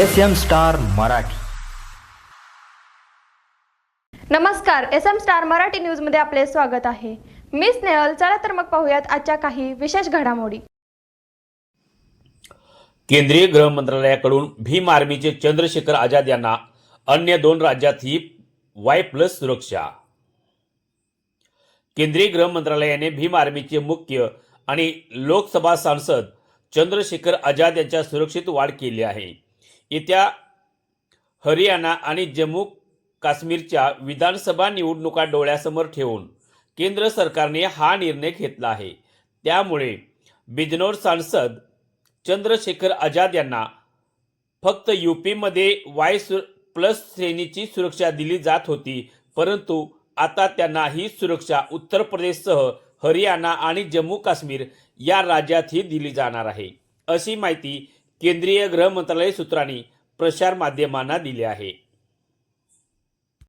S M star Marathi. नमस्कार S M star Marathi न्यूजमध्ये आपले स्वागत आहे. मी स्नेहल चला तर मग पाहूयात आजच्या काही विशेष घडामोडी. केंद्रीय गृह मंत्रालयाकडून भीम आर्मीचे चंद्रशेखर आझाद यांना अन्य दोन राज्यातही वाय प्लस सुरक्षा. केंद्रीय गृह मंत्रालयाने भीम आर्मीचे मुख्य आणि लोकसभा सांसद चंद्रशेखर आझाद यांच्या सुरक्षेत वाढ केली आहे. येत्या हरियाणा आणि जम्मू काश्मीरच्या विधानसभा निवडणुका डोळ्यासमोर ठेवून केंद्र सरकारने हा निर्णय घेतला आहे. त्यामुळे बिजनौर सांसद चंद्रशेखर आझाद यांना फक्त यू पीमध्ये वाय सु प्लस श्रेणीची सुरक्षा दिली जात होती परंतु आता त्यांना ही सुरक्षा उत्तर प्रदेशसह हरियाणा आणि जम्मू काश्मीर या राज्यातही दिली जाणार आहे. अशी माहिती केंद्रीय गृह मंत्रालय सूत्रांनी प्रसार माध्यमांना दिले आहे.